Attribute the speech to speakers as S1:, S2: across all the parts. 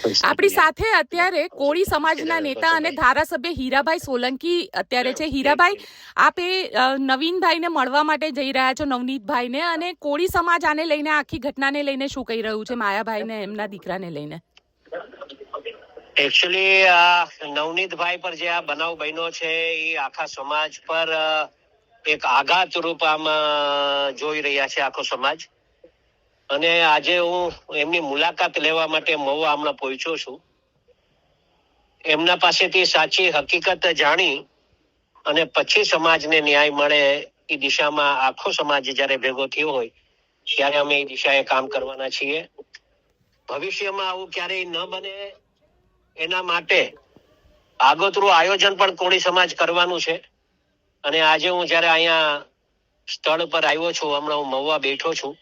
S1: આપણી સાથે અત્યારે કોળી સમાજના નેતા અને ધારાસભ્ય હીરાભાઈ સોલંકી અત્યારે છે. હીરાભાઈ આપ એ નવીનભાઈને મળવા માટે જઈ રહ્યા છો નવનીતભાઈને અને કોળી સમાજ આને લઈને આખી ઘટનાને લઈને શું કહી રહ્યું છે? માયાભાઈને એમના દીકરાને લઈને.
S2: એકચ્યુઅલી આ નવનીતભાઈ પર જે આ બનાવ બન્યો છે એ આખા સમાજ પર એક આઘાત રૂપ આમ જોઈ રહ્યા છે આખો સમાજ. અને આજે હું એમની મુલાકાત લેવા માટે મહુવા હમણાં પહોંચ્યો છું. એમના પાસેથી સાચી હકીકત જાણી અને પછી સમાજને ન્યાય મળે એ દિશામાં આખો સમાજ જ્યારે ભેગો થયો હોય, ત્યારે અમે એ દિશાએ કામ કરવાના છીએ. ભવિષ્યમાં આવું ક્યારેય ન બને એના માટે આગોતરું આયોજન પણ કોળી સમાજ કરવાનું છે. અને આજે હું જ્યારે અહીંયા સ્થળ પર આવ્યો છું, હમણાં હું મહુવા બેઠો છું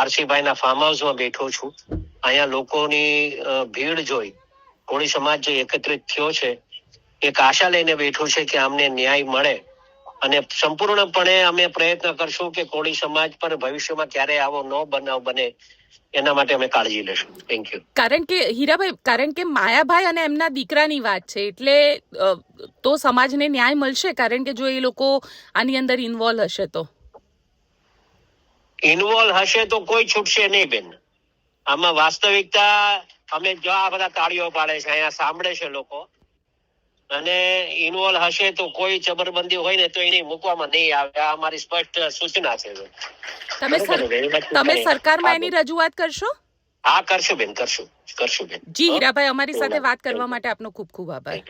S2: આરસીભાઈ ના ફાર્મ હાઉસમાં બેઠો છું. અહીંયા લોકોની ભીડ જોઈ. કોળી સમાજ જે એકત્રિત થયો છે, એક આશા લઈને બેઠો છે કે અમને ન્યાય મળે. અને સંપૂર્ણપણે અમે પ્રયત્ન કરશું કે કોળી સમાજ પર ભવિષ્યમાં ક્યારે આવો ન બનાવ બને. એના માટે અમે કાળજી લેશું. થેન્ક યુ
S1: કારણ કે, હીરાભાઈ, કારણ કે માયાભાઈ અને એમના દીકરાની વાત છે, એટલે તો સમાજને ન્યાય મળશે? કારણ કે જો એ લોકો આની અંદર ઇન્વોલ્વ હશે તો?
S2: ઇન્વોલ્વ હશે તો કોઈ છૂટશે નહીં બેન. આમાં વાસ્તવિકતા અમે જો આ બધા તાળીઓ પાડે છે અહીંયા સાંભળે છે લોકો. અને ઇન્વોલ્વ હશે તો કોઈ જબરબંધી હોય ને તો એને મૂકવામાં નહીં આવે. આ અમારી સ્પષ્ટ સૂચના છે
S1: તમે તમે સરકારમાં એની રજૂઆત કરશો?
S2: હા કરશું બેન કરશું કરશું બેન.
S1: જી હીરાભાઈ અમારી સાથે વાત કરવા માટે આપનો ખૂબ ખૂબ આભાર.